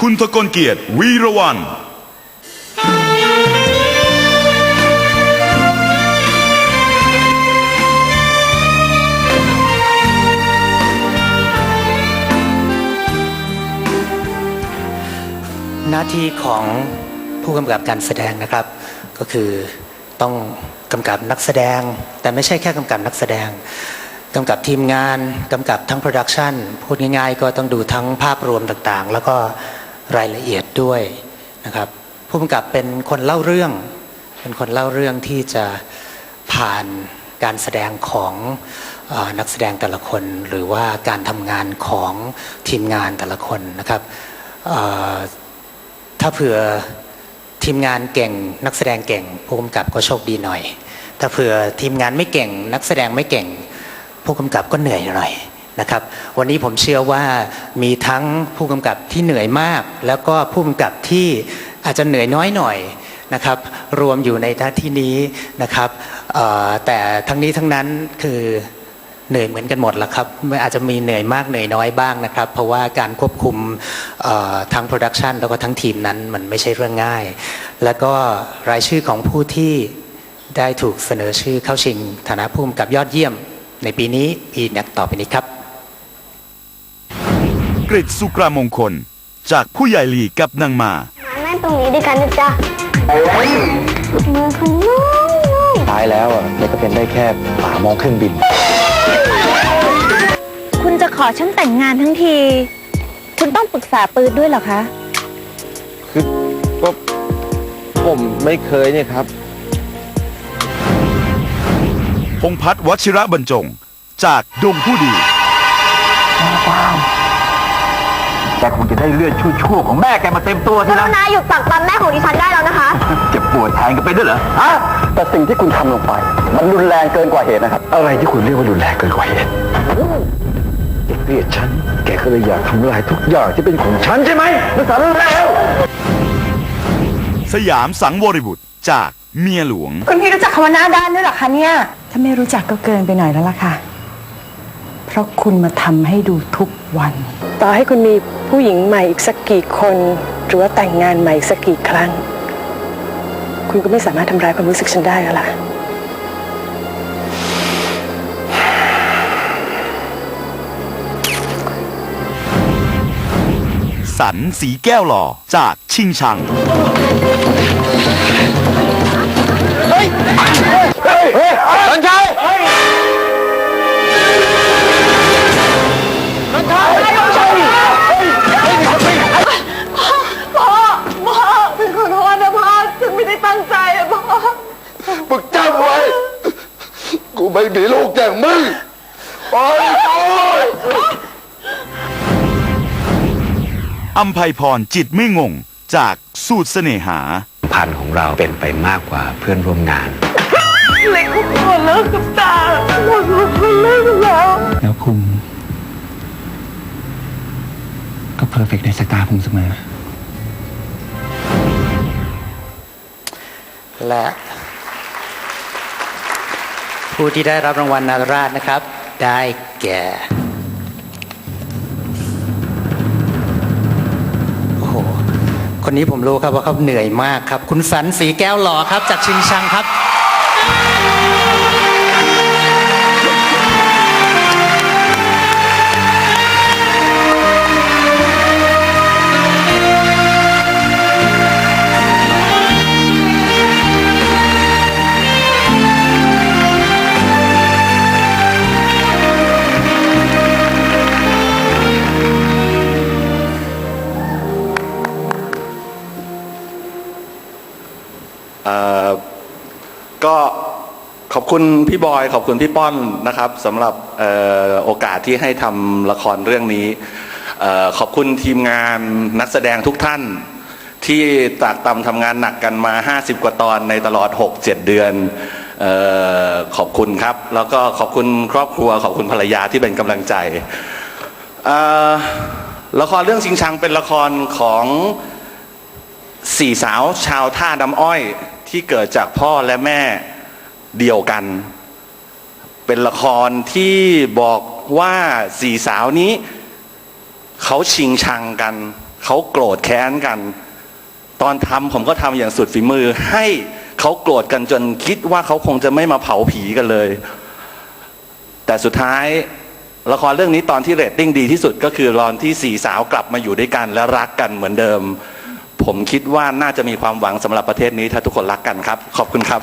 คุณทกลเกียรติวีระวันหน้าที่ของผู้กำกับการแสดงนะครับ ก็คือต้องกำกับนักแสดง แต่ไม่ใช่แค่กำกับนักแสดงกำกับทีมงานกำกับทั้งโปรดักชันพูดง่ายๆ ก็ต้องดูทั้งภาพรวมต่างๆ แล้วก็ รายละเอียดด้วยนะครับผู้กำกับเป็นคนเล่าเรื่อง เป็นคนเล่าเรื่องที่จะผ่านการแสดงของอนักแสดงแต่ละคน หรือว่าการทำงานของทีมงานแต่ละคนนะครับถ้าเผื่อทีมงานเก่งนักแสดงเก่งผู้กำกับก็โชคดีหน่อย ถ้าเผื่อทีมงานไม่เก่ง นักแสดงไม่เก่ง ผู้กำกับก็เหนื่อยหน่อย นะครับวันนี้ผมเชื่อว่ามีทั้งผู้กำกับที่เหนื่อยมาก แล้วก็ผู้กำกับที่อาจจะเหนื่อยน้อยหน่อยนะครับรวมอยู่ในหน้าที่นี้นะครับแต่ทั้งนี้ทั้งนั้นคือเหนื่อยเหมือนกันหมดละครับอาจจะมีเหนื่อยมากเหนื่อยน้อยบ้างนะครับ เพราะว่าการควบคุมทั้งโปรดักชันแล้วก็ทั้งทีมนั้นมันไม่ใช่เรื่องง่าย แล้วก็รายชื่อของผู้ที่ได้ถูกเสนอชื่อเข้าชิงฐานะผู้กำกับยอดเยี่ยมในปีนี้ปีนักต่อไปนี้ครับ กริตสุกรามงคล จากผู้ใหญ่ลีกับนางมา มานั่งตรงนี้ด้วยกันนะจ๊ะมือคุณนุ่มท้ายแล้วอะมันก็เป็นได้แค่ฝามองเครื่องบินๆคุณจะขอฉันแต่งงานทั้งที คุณต้องปรึกษาปืนด้วยเหรอคะ คือก็ผมไม่เคยเนี่ยครับ พงษ์พัฒน์วชิระบรรจง จากดงผู้ดี แกคงจะได้เลือดชั่วๆของแม่แกมาเต็มตัวกทีรุนะณาหยุดปักปั๊มแม่ของดิฉันได้แล้วนะคะ เจ็บปวดแทนกันไปด้วยเหรอฮะแต่สิ่งที่คุณทำลงไป มันรุนแรงเกินกว่าเหตุนะครับ อะไรที่คุณเรียกว่ารุนแรงเกินกว่าเหตุแกเกลียดฉัน แกก็เลยอยากทำลายทุกอย่างที่เป็นของฉันใช่ไหมมันสารแล้ว สยามสังวริบุตรจากเมียหลวง คุณพี่รู้จักคำว่าหน้าด้านด้วยเหรอคะเนี่ย ถ้าไม่รู้จักก็เกินไปหน่อยแล้วล่ะค่ะ เพราะคุณมาทำให้ดูทุกวัน ต่อให้คุณมีผู้หญิงใหม่อีกสักกี่คน หรือว่าแต่งงานใหม่อีกสักกี่ครั้ง คุณก็ไม่สามารถทำร้ายความรู้สึกฉันได้แล้วล่ะ สันสีแก้วหล่อจากชิงชังสัญชัย ไม่มีลูกอย่างมึงไปโอ้ยอัมภัยพรจิตไม่งง จากสูตรเสน่หา พันธ์ของเราเป็นไปมากกว่าเพื่อนร่วมงานแล้วคุณ ก็เพอร์เฟกในสายตาผมเสมอ และ ผู้ที่ได้รับรางวัลนาราชนะครับ ได้แก่ โอ้โห คนนี้ผมรู้ครับว่าเขาเหนื่อยมากครับ คุณสันสีแก้วหล่อครับ จากชิงชังครับ ก็ขอบคุณพี่บอยขอบคุณพี่ป้อนนะครับสำหรับออโอกาสที่ให้ทำละครเรื่องนี้ ขอบคุณทีมงานนักแสดงทุกท่านที่ตากตำทำงานหนักกันมา 50 กว่าตอนในตลอด 6-7 เดือนออขอบคุณครับ แล้วก็ขอบคุณครอบครัว ขอบคุณภรรยาที่เป็นกำลังใจละครเรื่องชิงชังเป็นละครของ สี่สาวชาวท่าน้ำอ้อยที่เกิดจากพ่อและแม่เดียวกัน เป็นละครที่บอกว่าสี่สาวนี้ เขาชิงชังกัน เขาโกรธแค้นกัน ตอนทำผมก็ทำอย่างสุดฝีมือ ให้เขาโกรธกันจนคิดว่าเขาคงจะไม่มาเผาผีกันเลย แต่สุดท้ายละครเรื่องนี้ตอนที่เรตติ้งดีที่สุดก็คือตอนที่สี่สาวกลับมาอยู่ด้วยกันและรักกันเหมือนเดิม ผมคิดว่าน่าจะมีความหวังสำหรับประเทศนี้ถ้าทุกคนรักกันครับ ขอบคุณครับ